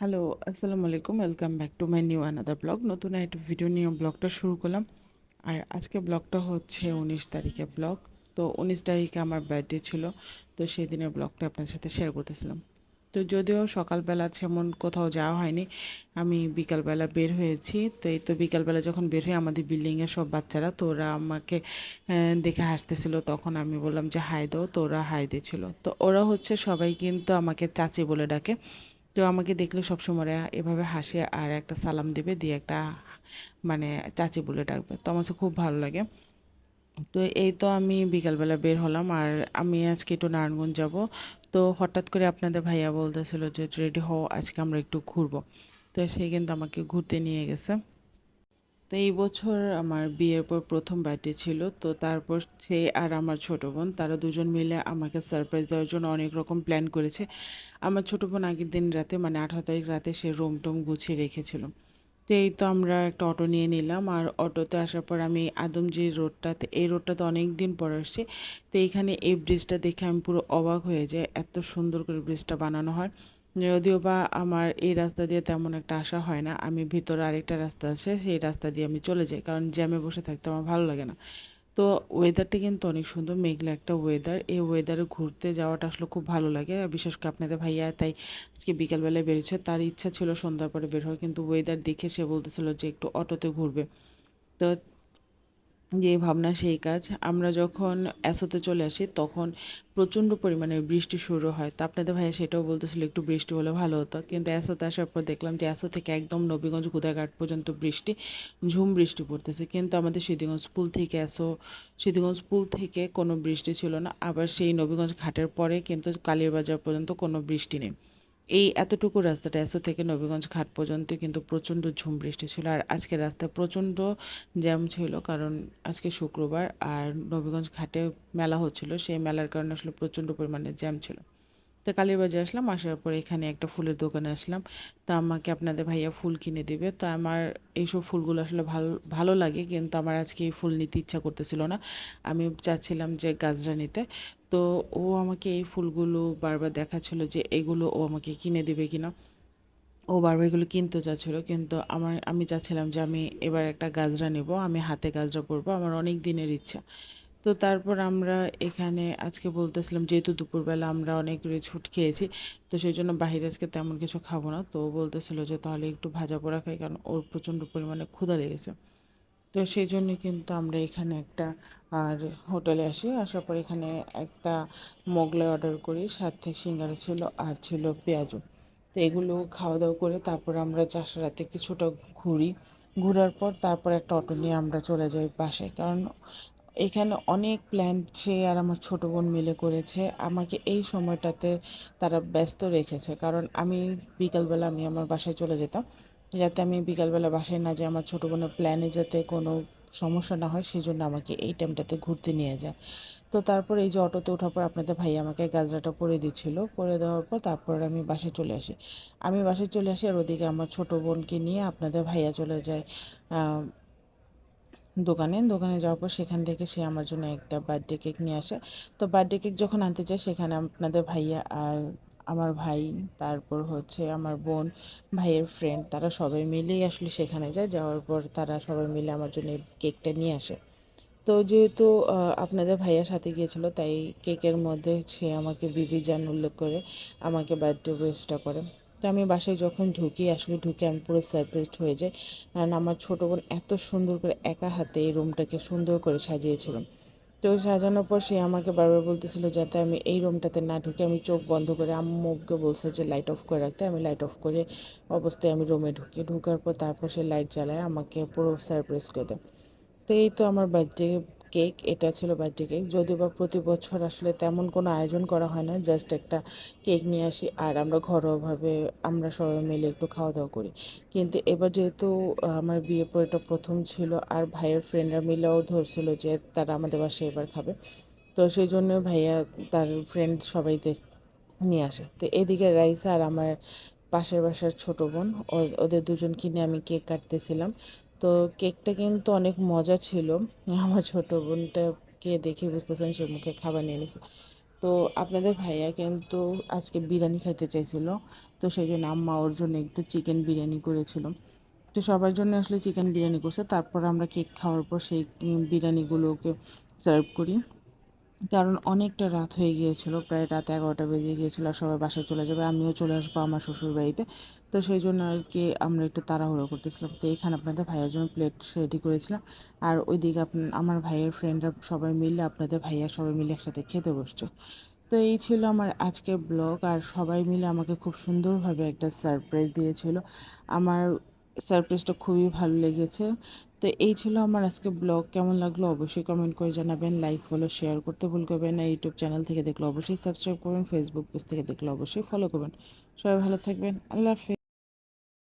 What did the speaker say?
Hello আসসালামু আলাইকুম। Welcome back to my new another blog নতুন একটা ভিডিও নিয়ে ব্লগটা শুরু করলাম। আর আজকে ব্লগটা হচ্ছে উনিশ তারিখে ব্লগ তো উনিশ তারিখে আমার বার্থডে ছিল। তো সেই দিনের ব্লগটা আপনার সাথে শেয়ার করতেছিলাম। তো যদিও সকালবেলা যেমন কোথাও যাওয়া হয়নি, আমি বিকালবেলা বের হয়েছি। তো এই তো বিকালবেলা যখন বের হয়ে আমাদের বিল্ডিংয়ের সব বাচ্চারা, তো ওরা আমাকে দেখে হাসতেছিল। তখন আমি বললাম যে, হাই দাও। তো ওরা হাই দিয়েছিল। তো ওরা হচ্ছে সবাই কিন্তু আমাকে চাচি বলে ডাকে। তো আমাকে দেখলে সবসময় এভাবে হাসে আর একটা সালাম দেবে, দিয়ে একটা মানে চাচি বলে ডাকবে। তো আমার খুব ভালো লাগে। তো এই তো আমি বিকালবেলা বের হলাম আর আমি আজকে একটু নারায়ণগঞ্জ যাব। তো হঠাৎ করে আপনাদের ভাইয়া বলতেছিল যে, রেডি হও, আজকে আমরা একটু ঘুরবো। তো সেই কিন্তু আমাকে ঘুরতে নিয়ে গেছে। তো এই বছর আমার বিয়ের পর প্রথম বার্থডে ছিল, তো তারপর সে আর আমার ছোট বোন, তারা দুজন মিলে আমাকে সারপ্রাইজ দেওয়ার জন্য অনেক রকম প্ল্যান করেছে। আমার ছোট বোন আগের দিন রাতে মানে আঠারো তারিখ রাতে সে রুম টুম গুছিয়ে রেখেছিল। তো এই তো আমরা একটা অটো নিয়ে নিলাম, আর অটোতে আসার পর আমি আদমজি রোডটাতে এই রোডটাতে অনেক দিন পর আসছি। তো এইখানে এই ব্রিজটা দেখে আমি পুরো অবাক হয়ে যাই, এত সুন্দর করে ব্রিজটা বানানো হয়। যদিও বা আমার এই রাস্তা দিয়ে তেমন একটা আসা হয় না, আমি ভিতরে আরেকটা রাস্তা আছে, সেই রাস্তা দিয়ে আমি চলে যাই, কারণ জ্যামে বসে থাকতে আমার ভালো লাগে না। তো ওয়েদারটা কিন্তু অনেক সুন্দর, মেঘলা একটা ওয়েদার এই ওয়েদারে ঘুরতে যাওয়াটা আসলে খুব ভালো লাগে, বিশেষ করে আপনাদের ভাইয়া তাই আজকে বিকালবেলায় বেরিয়েছে, তার ইচ্ছা ছিল সন্ধ্যার পরে বের হওয়ার, কিন্তু ওয়েদার দেখে সে বলতেছিল যে একটু অটোতে ঘুরবে। তো যে ভাবনা, সেই কাজ। আমরা যখন অ্যাসোতে চলে আসি, তখন প্রচণ্ড পরিমাণে বৃষ্টি শুরু হয়। তা আপনাদের ভাইয়া সেটাও বলতেছিল একটু বৃষ্টি হলে ভালো হতো। কিন্তু অ্যাসোতে আসার পর দেখলাম যে অ্যাসো থেকে একদম নবীগঞ্জ গুদাঘাট পর্যন্ত বৃষ্টি, ঝুম বৃষ্টি পড়তেছে। কিন্তু আমাদের সিদ্ধিগঞ্জ পুল থেকে অ্যাসো সিদ্ধিগঞ্জ পুল থেকে কোনো বৃষ্টি ছিল না। আবার সেই নবীগঞ্জ ঘাটের পরে কিন্তু কালীরবাজার পর্যন্ত কোনো বৃষ্টি নেই। এই এতটুকু রাস্তাটা এসো থেকে নবীগঞ্জ ঘাট পর্যন্ত কিন্তু প্রচণ্ড ঝুম বৃষ্টি ছিল। আর আজকে রাস্তা প্রচণ্ড জ্যাম ছিল কারণ আজকে শুক্রবার আর নবীগঞ্জ ঘাটে মেলা হচ্ছিল। সেই মেলার কারণে আসলে প্রচণ্ড পরিমাণে জ্যাম ছিল। তো কালীবাজার আসলাম, আসার পর এখানে একটা ফুলের দোকানে আসলাম। তা আমাকে আপনাদের ভাইয়া ফুল কিনে দিবে। তো আমার এইসব ফুলগুলো আসলে ভালো ভালো লাগে, কিন্তু আমার আজকে এই ফুল নিতে ইচ্ছা করতেছিল না। আমি চাচ্ছিলাম যে গাজরা নিতে। তো ও আমাকে এই ফুলগুলো বারবার দেখাচ্ছিল যে এগুলো ও আমাকে কিনে দেবে কিনা। ও বারবার এগুলো কিনতে চাচ্ছিলো, কিন্তু আমার, আমি চাচ্ছিলাম যে আমি এবার একটা গাজরা নেব, আমি হাতে গাজরা পরবো, আমার অনেক দিনের ইচ্ছা। তো তারপর আমরা এখানে আজকে বলতেছিলাম, যেহেতু দুপুরবেলা আমরা অনেক ছুট খেয়েছি, তো সেই জন্য বাইরে আজকে তেমন কিছু খাব না। তো বলতেছিল যে তাহলে একটু ভাজা পোড়া খাই, কারণ ওর প্রচণ্ড পরিমাণে ক্ষুধা লেগেছে। তো সেই জন্য কিন্তু আমরা এখানে একটা, আর হোটেলে আসি। আসার পর এখানে একটা মোগলাই অর্ডার করি, সাথে সিঙ্গারা ছিল আর ছিল পেঁয়াজু তো এগুলো খাওয়া দাওয়া করে তারপর আমরা চাষরাতে কিছুটা ঘুরি। ঘোরার পর তারপর একটা অটো নিয়ে আমরা চলে যাই বাসায়, কারণ এখানে অনেক প্ল্যান সে আর আমার ছোটো বোন মিলে করেছে। আমাকে এই সময়টাতে তারা ব্যস্ত রেখেছে। কারণ আমি বিকালবেলা আমি আমার বাসায় চলে যেতাম। যাতে আমি বিকালবেলা বাসায় না যাই, আমার ছোটো বোনের প্ল্যানে যাতে কোনো সমস্যা না হয় সেই জন্য আমাকে এই টাইমটাতে ঘুরতে নিয়ে যায়। তো তারপর এই যে অটোতে ওঠার পর আপনাদের ভাই আমাকে গাজরাটা পরে দিচ্ছিল। পরে দেওয়ার পর তারপর আমি বাসায় চলে আসি। আমি বাসায় চলে আসি আর ওদিকে আমার ছোটো বোনকে নিয়ে আপনাদের ভাইয়া চলে যায়। দোকানে দোকানে যাওয়ার পর সেখান থেকে সে আমার জন্য একটা বার্থডে কেক নিয়ে আসে। তো বার্থডে কেক যখন আনতে যায় সেখানে আপনাদের ভাইয়া আর আমার ভাই, তারপর হচ্ছে আমার বোন, ভাইয়ের ফ্রেন্ড তারা সবাই মিলেই আসলে সেখানে যায়। যাওয়ার পর তারা সবাই মিলে আমার জন্য এই কেকটা নিয়ে আসে। তো যেহেতু আপনাদের ভাইয়ার সাথে গিয়েছিল, তাই কেকের মধ্যে সে আমাকে বিবি জান উল্লেখ করে আমাকে বার্থডে উইশটা করে। আমি বাসায় যখন ঢুকি, আসলে ঢুকে আমি পুরো সারপ্রাইজড হয়ে যাই। কারণ আমার ছোটো বোন এত সুন্দর করে একা হাতে এই রুমটাকে সুন্দর করে সাজিয়েছিল। তো সাজানোর পর সে আমাকে বারবার বলতেছিল যাতে আমি এই রুমটাতে না ঢুকে আমি চোখ বন্ধ করে আম্মুকে বলছে যে লাইট অফ করে রাখতে। আমি লাইট অফ করে অবস্থায় আমি রুমে ঢুকি। ঢুকার পর তারপর সে লাইট জ্বালায়, আমাকে পুরো সারপ্রাইজ করে দেয়। তো এই তো আমার বার্থডে কেক, এটা ছিল বার্থডে কেক। যদিও বা প্রতি বছর আসলে তেমন কোনো আয়োজন করা হয় না, জাস্ট একটা কেক নিয়ে আসি আর আমরা ঘরোয়াভাবে আমরা সবাই মিলে একটু খাওয়া দাওয়া করি। কিন্তু এবার যেহেতু আমার বিয়ে পরেটা প্রথম ছিল আর ভাইয়ের ফ্রেন্ডরা মিলেও ধরছিল যে তারা আমাদের বাসায় এবার খাবে। তো সেই জন্য ভাইয়া তার ফ্রেন্ড সবাই নিয়ে আসে। তো এদিকে রাইসা আর আমার পাশের বাসার ছোটো বোন ওদের দুজনকে নিয়ে আমি কেক কাটতেছিলাম। তো কেকটা কিন্তু অনেক মজা ছিল। আমার ছোটো বোনটাকে দেখে বুঝতেছেন সে মুখে খাবার নিয়ে নিছে। তো আপনাদের ভাইয়া কিন্তু আজকে বিরিয়ানি খাইতে চাইছিল। তো সেই জন্য আম্মা ওর জন্য একটু চিকেন বিরিয়ানি করেছিল। তো সবার জন্য আসলে চিকেন বিরিয়ানি করছে। তারপর আমরা কেক খাওয়ার পর সেই বিরিয়ানিগুলোকে সার্ভ করি। কারণ অনেকটা রাত হয়ে গিয়েছিল, প্রায় রাত এগারোটা বেজে গিয়েছিল আর সবাই বাসায় চলে যাবে। আমিও চলে আসব আমার শ্বশুর বাড়িতে। তো সেই জন্য আর কি আমরা একটু তাড়াহুড়ো করতেছিলাম। তো এখানে আপনাদের ভাইয়ের জন্য প্লেট রেডি করেছিলাম। আর ওইদিকে আমার ভাইয়ের ফ্রেন্ডরা সবাই মিলে, আপনাদের ভাইয়া সবাই মিলে একসাথে খেতে বসছে। তো এই ছিল আমার আজকের ব্লগ আর সবাই মিলে আমাকে খুব সুন্দরভাবে একটা সারপ্রাইজ দিয়েছিল। আমার সারপ্রাইজটা খুবই ভালো লেগেছে। তো এই ছিল আমার আজকে ব্লগ। কেমন লাগল অবশ্যই কমেন্ট করে জানাবেন। লাইক ফলো শেয়ার করতে ভুল করবেন না। ইউটিউব চ্যানেল থেকে দেখলে অবশ্যই সাবস্ক্রাইব করবেন। ফেসবুক পেজ থেকে দেখলে অবশ্যই ফলো করবেন। সবাই ভালো থাকবেন। আল্লাহ হাফিজ।